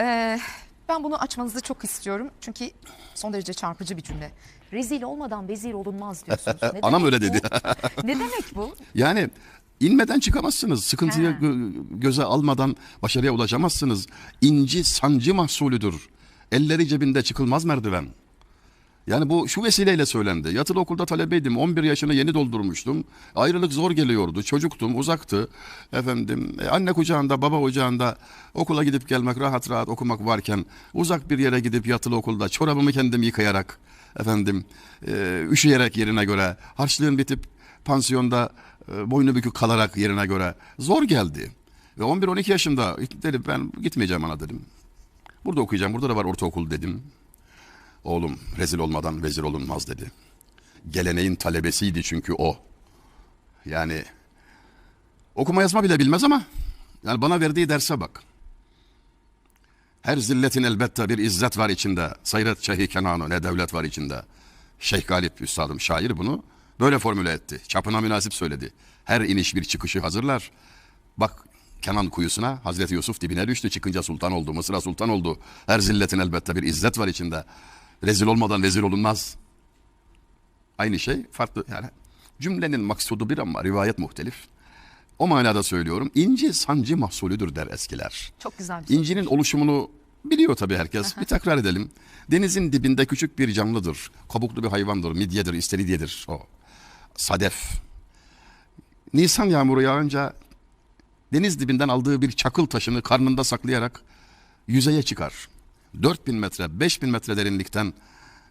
Ee, ben bunu açmanızı çok istiyorum. Çünkü son derece çarpıcı bir cümle. Rezil olmadan vezir olunmaz diyorsunuz. Ne Anam öyle bu? dedi. ne demek bu? Yani inmeden çıkamazsınız. Sıkıntıyı gö- göze almadan başarıya ulaşamazsınız. İnci sancı mahsulüdür. Elleri cebinde çıkılmaz merdiven. Yani bu şu vesileyle söylendi. Yatılı okulda talebeydim. 11 yaşını yeni doldurmuştum. Ayrılık zor geliyordu. Çocuktum, uzaktı. Efendim, e, anne kucağında, baba ocağında okula gidip gelmek, rahat rahat okumak varken uzak bir yere gidip yatılı okulda çorabımı kendim yıkayarak efendim, e, üşüyerek yerine göre, harçlığın bitip pansiyonda e, boynu bükük kalarak yerine göre zor geldi. Ve 11-12 yaşında dedim ben gitmeyeceğim ana dedim. Burada okuyacağım. Burada da var ortaokul dedim. Oğlum rezil olmadan vezir olunmaz dedi. Geleneğin talebesiydi çünkü o. Yani okuma yazma bile bilmez ama yani bana verdiği derse bak. Her zilletin elbette bir izzet var içinde. Sayret şehi kenanı ne devlet var içinde. Şeyh Galip Üstadım şair bunu böyle formüle etti. Çapına münasip söyledi. Her iniş bir çıkışı hazırlar. Bak Kenan kuyusuna Hazreti Yusuf dibine düştü. Çıkınca sultan oldu. Mısır'a sultan oldu. Her zilletin elbette bir izzet var içinde. Rezil olmadan vezir olunmaz. Aynı şey farklı yani cümlenin maksudu bir ama rivayet muhtelif. O manada söylüyorum. İnci sancı mahsulüdür der eskiler. Çok güzel bir soru. İncinin oluşumunu biliyor tabii herkes. Bir tekrar edelim. Denizin dibinde küçük bir canlıdır. Kabuklu bir hayvandır. Midyedir, istiridyedir o. Sadef. Nisan yağmuru yağınca deniz dibinden aldığı bir çakıl taşını karnında saklayarak yüzeye çıkar. 4000 metre, 5000 metre derinlikten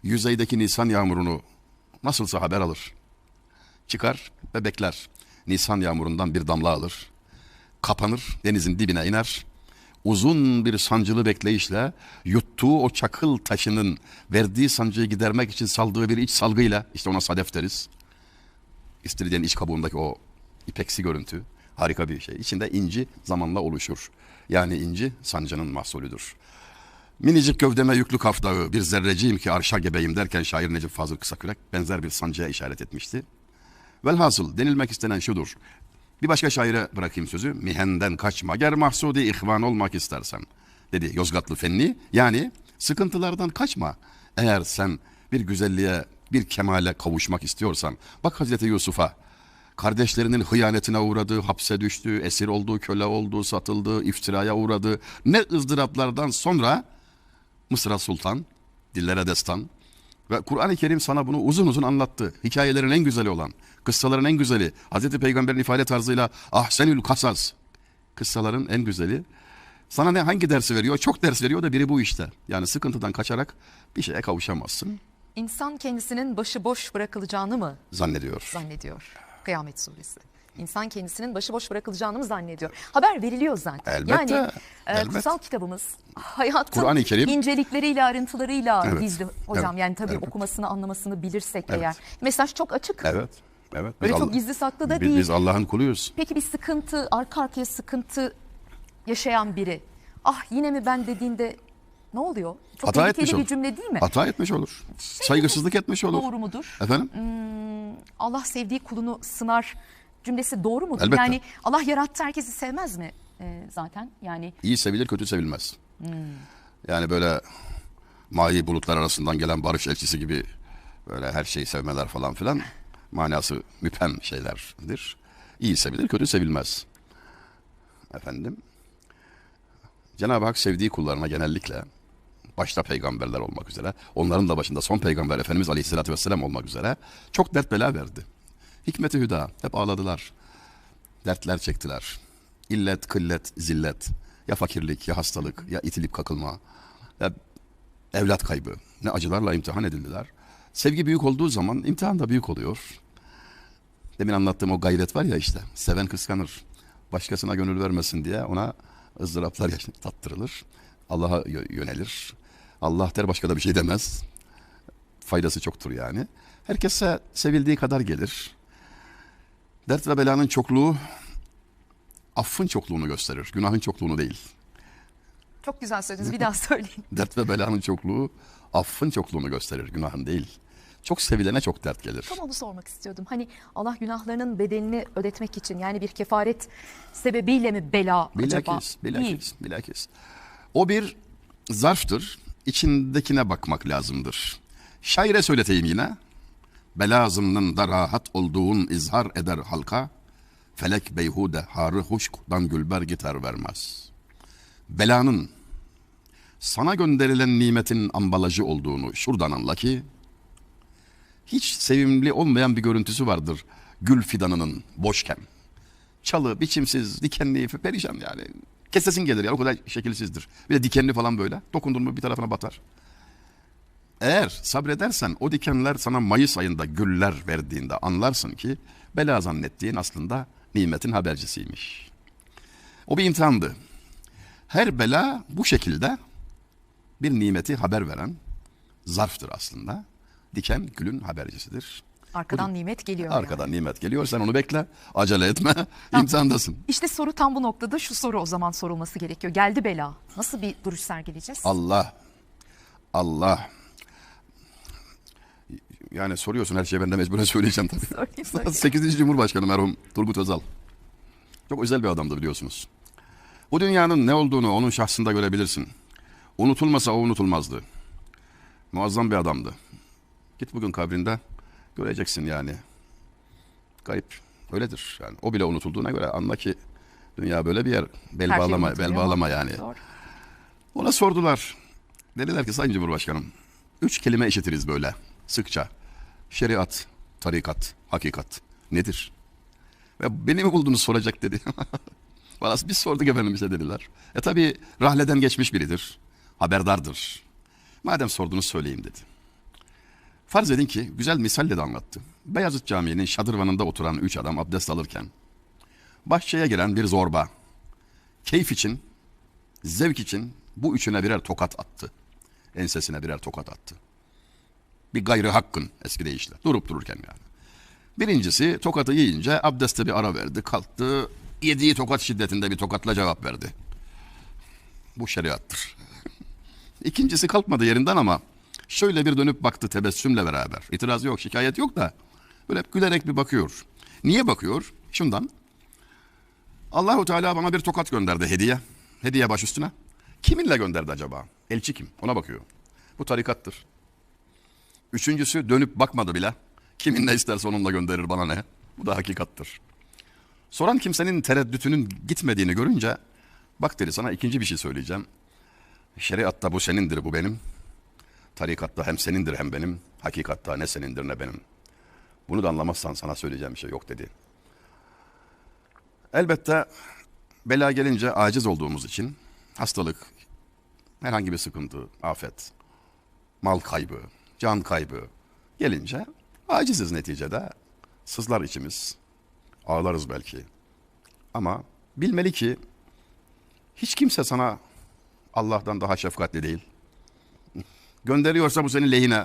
yüzeydeki Nisan yağmurunu nasılsa haber alır. Çıkar ve bekler. Nisan yağmurundan bir damla alır. Kapanır, denizin dibine iner. Uzun bir sancılı bekleyişle yuttuğu o çakıl taşının verdiği sancıyı gidermek için saldığı bir iç salgıyla işte ona sadef deriz. İstiridyenin iç kabuğundaki o ipeksi görüntü harika bir şey. İçinde inci zamanla oluşur. Yani inci sancının mahsulüdür. Minicik gövdeme yüklü kaftağı bir zerreciyim ki arşa gebeyim derken şair Necip Fazıl Kısakürek benzer bir sancıya işaret etmişti. Velhasıl denilmek istenen şudur. Bir başka şaire bırakayım sözü. Mihenden kaçma ger mahsudi ihvan olmak istersen. Dedi Yozgatlı Fenni. Yani sıkıntılardan kaçma. Eğer sen bir güzelliğe, bir kemale kavuşmak istiyorsan. Bak Hazreti Yusuf'a. Kardeşlerinin hıyanetine uğradı, hapse düştü, esir oldu, köle oldu, satıldı, iftiraya uğradı. Ne ızdıraplardan sonra Mısır'a sultan, dillere destan ve Kur'an-ı Kerim sana bunu uzun uzun anlattı. Hikayelerin en güzeli olan, kıssaların en güzeli, Hazreti Peygamber'in ifade tarzıyla ahsenül kasas, kıssaların en güzeli. Sana ne hangi dersi veriyor? Çok ders veriyor da biri bu işte. Yani sıkıntıdan kaçarak bir şeye kavuşamazsın İnsan kendisinin başıboş bırakılacağını mı zannediyor. zannediyor? Kıyamet suresi. İnsan kendisinin başıboş bırakılacağını mı zannediyor? Haber veriliyor zaten. Elbette, Yani e, elbette. kutsal kitabımız hayatın Kur'an-ı Kerim- incelikleriyle, ayrıntılarıyla Evet, gizli hocam. evet, Yani tabii evet. okumasını, anlamasını bilirsek Evet. eğer. Mesaj çok açık. Evet. Evet. Böyle Biz çok Allah- gizli saklı da biz, değil. Biz Allah'ın kuluyuz. Peki bir sıkıntı, arka arkaya sıkıntı yaşayan biri. Ah yine mi ben dediğinde ne oluyor? Çok Hata etmiş bir olur. cümle değil mi? Hata etmiş olur. Saygısızlık etmiş olur. Doğru mudur? Efendim? Allah sevdiği kulunu sınar cümlesi doğru mudur? Elbette. Yani Allah yarattı herkesi sevmez mi Ee, zaten? Yani İyi sevilir, kötü sevilmez. Hmm. Yani böyle mavi bulutlar arasından gelen barış elçisi gibi böyle her şeyi sevmeler falan filan manası müphem şeylerdir. İyi sevilir, kötü sevilmez. Efendim. Cenab-ı Hak sevdiği kullarına genellikle başta peygamberler olmak üzere, onların da başında son peygamber Efendimiz Aleyhisselatü Vesselam olmak üzere çok dert bela verdi. Hikmeti hüda, hep ağladılar. Dertler çektiler. İllet, kıllet, zillet. Ya fakirlik, ya hastalık, ya itilip kakılma. Ya evlat kaybı. Ne acılarla imtihan edildiler. Sevgi büyük olduğu zaman imtihan da büyük oluyor. Demin anlattığım o gayret var ya işte. Seven kıskanır. Başkasına gönül vermesin diye ona ızdıraplar tattırılır. Allah'a yö- yönelir. Allah der başka da bir şey demez. Faydası çoktur yani. Herkese sevildiği kadar gelir. Dert ve belanın çokluğu affın çokluğunu gösterir. Günahın çokluğunu değil. çok güzel söylediniz bir daha söyleyin. Dert ve belanın çokluğu affın çokluğunu gösterir. Günahın değil. Çok sevilene çok dert gelir. Tam onu sormak istiyordum. Hani Allah günahlarının bedelini ödetmek için yani bir kefaret sebebiyle mi bela acaba? Bilakis, Değil. bilakis, bilakis. O bir zarftır. İçindekine bakmak lazımdır. Şaire söyleteyim yine. Belazımnın da rahat olduğun izhar eder halka. Felek beyhude harı huşkdan gülber gitar vermez. Belanın sana gönderilen nimetin ambalajı olduğunu şuradan anla ki hiç sevimli olmayan bir görüntüsü vardır gül fidanının boşken. Çalı, biçimsiz, dikenli, perişan yani. Kesesin gelir ya o kadar şekilsizdir. Bir de dikenli falan böyle. Dokundun mu bir tarafına batar. Eğer sabredersen o dikenler sana Mayıs ayında güller verdiğinde anlarsın ki bela zannettiğin aslında nimetin habercisiymiş. O bir imtihandı. Her bela bu şekilde bir nimeti haber veren zarftır aslında. Diken gülün habercisidir. Arkadan nimet geliyor. yani. Arkadan nimet geliyor sen onu bekle. Acele etme. imtihandasın. İşte soru tam bu noktada şu soru o zaman sorulması gerekiyor. Geldi bela. Nasıl bir duruş sergileyeceğiz? Allah Allah yani soruyorsun her şeyi ben de mecburen söyleyeceğim tabii. Söyleyeyim. 8. Cumhurbaşkanı merhum Turgut Özal. Çok özel bir adamdı biliyorsunuz. Bu dünyanın ne olduğunu onun şahsında görebilirsin. Unutulmasa o unutulmazdı. Muazzam bir adamdı. Git bugün kabrinde göreceksin yani. Garip. Öyledir. Yani o bile unutulduğuna göre anla ki dünya böyle bir yer. Bel Her şey bağlama, unutuluyor bel ama- bağlama yani. Doğru. Ona sordular. Dediler ki Sayın Cumhurbaşkanım, üç kelime işitiriz böyle sıkça. Şeriat, tarikat, hakikat. Nedir? Ve beni mi buldunuz soracak dedi. Valla biz sorduk efendim işte dediler. E tabi rahleden geçmiş biridir. Haberdardır. Madem sordunuz söyleyeyim dedi. Farz edin ki güzel misalle de anlattı. Beyazıt Camii'nin şadırvanında oturan üç adam abdest alırken bahçeye giren bir zorba keyif için zevk için bu üçüne birer tokat attı. Ensesine birer tokat attı. Bir gayrı hakkın eski deyişle. Durup dururken yani. Birincisi tokatı yiyince abdeste bir ara verdi. Kalktı. Yediği tokat şiddetinde bir tokatla cevap verdi. Bu şeriattır. İkincisi kalkmadı yerinden ama şöyle bir dönüp baktı tebessümle beraber. İtiraz yok, şikayet yok da böyle hep gülerek bir bakıyor. Niye bakıyor? Şundan. Allahu Teala bana bir tokat gönderdi hediye. Hediye baş üstüne. Kiminle gönderdi acaba? Elçi kim? Ona bakıyor. Bu tarikattır. Üçüncüsü dönüp bakmadı bile. Kimin ne isterse onunla gönderir bana ne? Bu da hakikattır. Soran kimsenin tereddütünün gitmediğini görünce bak dedi sana ikinci bir şey söyleyeceğim. Şeriatta bu senindir bu benim. Tarikatta hem senindir hem benim. Hakikatta ne senindir ne benim. Bunu da anlamazsan sana söyleyeceğim bir şey yok dedi. Elbette bela gelince aciz olduğumuz için hastalık, herhangi bir sıkıntı, afet, mal kaybı, can kaybı gelince aciziz neticede. Sızlar içimiz, ağlarız belki. Ama bilmeli ki hiç kimse sana Allah'tan daha şefkatli değil. Gönderiyorsa bu senin lehine.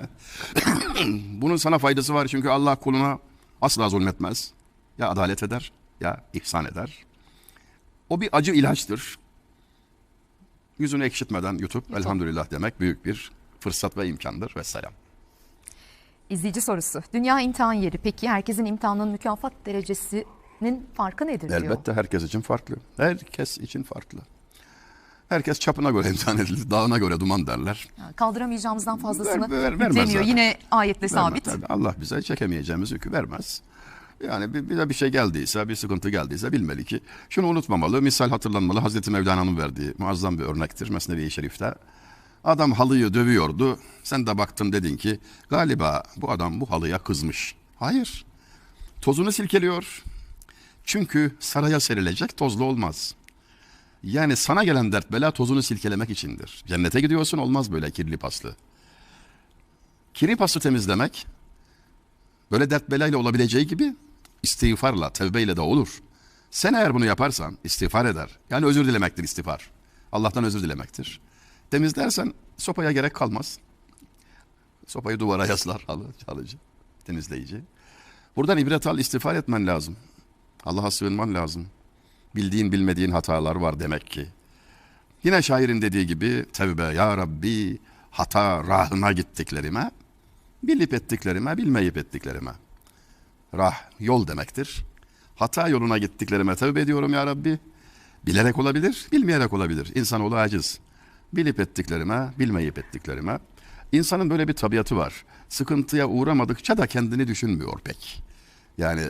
Bunun sana faydası var çünkü Allah kuluna asla zulmetmez. Ya adalet eder ya ihsan eder. O bir acı ilaçtır. Yüzünü ekşitmeden yutup elhamdülillah demek büyük bir fırsat ve imkandır ve selam. İzleyici sorusu. Dünya imtihan yeri. Peki herkesin imtihanın mükafat derecesinin farkı nedir diyor. Elbette herkes için farklı. Herkes için farklı. Herkes çapına göre imtihan edilir. Dağına göre duman derler. Yani kaldıramayacağımızdan fazlasını Ver- ver- zaten. Yine ayetle Vermez sabit. tabii. Allah bize çekemeyeceğimiz yükü vermez. Yani bir, de bir şey geldiyse, bir sıkıntı geldiyse bilmeli ki şunu unutmamalı, misal hatırlanmalı. Hazreti Mevlana'nın verdiği muazzam bir örnektir Mesnevi-i Şerif'te. Adam halıyı dövüyordu. Sen de baktın dedin ki galiba bu adam bu halıya kızmış. Hayır. Tozunu silkeliyor. Çünkü saraya serilecek tozlu olmaz. Yani sana gelen dert bela tozunu silkelemek içindir. Cennete gidiyorsun olmaz böyle kirli paslı. Kirli paslı temizlemek böyle dert belayla olabileceği gibi istiğfarla, tevbeyle de olur. Sen eğer bunu yaparsan istiğfar eder. Yani özür dilemektir istiğfar. Allah'tan özür dilemektir. Temizlersen sopaya gerek kalmaz. Sopayı duvara yaslar çalıcı, temizleyici. Buradan ibret al, istiğfar etmen lazım. Allah'a sığınman lazım. Bildiğin bilmediğin hatalar var demek ki. Yine şairin dediği gibi tevbe ya Rabbi hata rahına gittiklerime, bilip ettiklerime, bilmeyip ettiklerime. Rah yol demektir. Hata yoluna gittiklerime tevbe ediyorum ya Rabbi. Bilerek olabilir, bilmeyerek olabilir. İnsanoğlu aciz. Bilip ettiklerime, bilmeyip ettiklerime. İnsanın böyle bir tabiatı var. Sıkıntıya uğramadıkça da kendini düşünmüyor pek. Yani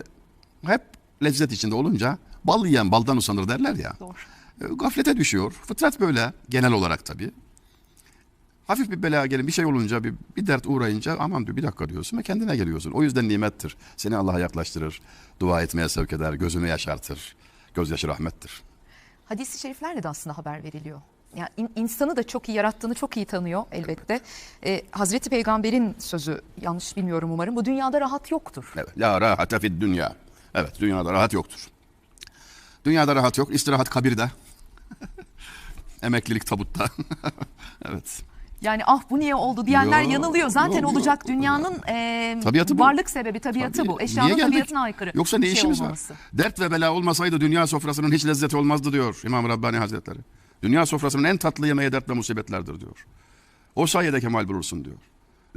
hep lezzet içinde olunca bal yiyen baldan usanır derler ya. Doğru. E, Gaflete düşüyor. Fıtrat böyle genel olarak tabii. Hafif bir bela gelin bir şey olunca bir, bir dert uğrayınca aman diyor bir dakika diyorsun ve kendine geliyorsun. O yüzden nimettir. Seni Allah'a yaklaştırır. Dua etmeye sevk eder. Gözünü yaşartır. Gözyaşı rahmettir. Hadis-i şeriflerle de aslında haber veriliyor. Yani in- insanı da çok iyi yarattığını çok iyi tanıyor elbette. Ee, Hazreti Peygamber'in sözü yanlış bilmiyorum umarım. Bu dünyada rahat yoktur. Evet. La rahate fid dünya. Evet dünyada rahat yoktur. Dünyada rahat yok. İstirahat kabirde. Emeklilik tabutta. evet. Yani ah bu niye oldu diyenler Yok, yanılıyor. Zaten yok, olacak dünyanın e, Tabiatı bu. varlık sebebi tabiatı Tabii. bu. Eşyanın tabiatına aykırı. Yoksa ne şey işimiz var? olmaması. Dert ve bela olmasaydı dünya sofrasının hiç lezzeti olmazdı diyor İmam Rabbani Hazretleri. Dünya sofrasının en tatlı yemeği dert ve musibetlerdir diyor. O sayede kemal bulursun diyor.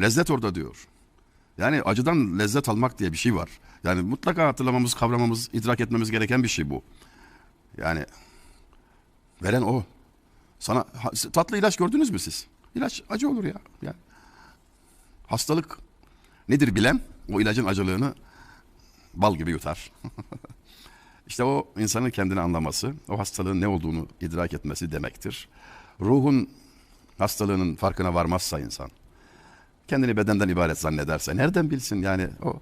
Lezzet orada diyor. Yani acıdan lezzet almak diye bir şey var. Yani mutlaka hatırlamamız, kavramamız, idrak etmemiz gereken bir şey bu. Yani veren o. Sana tatlı ilaç gördünüz mü siz? İlaç acı olur ya. Yani hastalık nedir bilen o ilacın acılığını bal gibi yutar. işte o insanın kendini anlaması, o hastalığın ne olduğunu idrak etmesi demektir. Ruhun hastalığının farkına varmazsa insan, kendini bedenden ibaret zannederse nereden bilsin yani o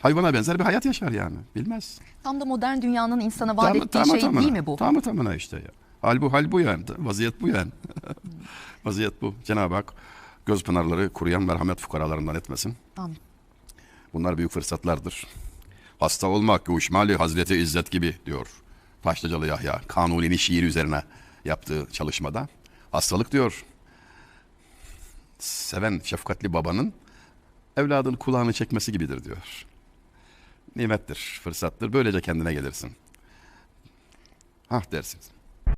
hayvana benzer bir hayat yaşar yani bilmez. Tam da modern dünyanın insana vaat Tamı- ettiği tamı şey tamına, değil mi bu? Tamı tamına işte ya. Hal bu, hal bu yani. Vaziyet bu yani. Vaziyet bu. Cenab-ı Hak göz pınarları kuruyan merhamet fukaralarından etmesin. Amin. Bunlar büyük fırsatlardır. Hasta olmak Uşmali Hazreti İzzet gibi diyor Taşlıcalı Yahya. Kanuni'nin şiir üzerine yaptığı çalışmada. Hastalık diyor. Seven şefkatli babanın evladın kulağını çekmesi gibidir diyor. Nimettir, fırsattır. Böylece kendine gelirsin. Hah dersin.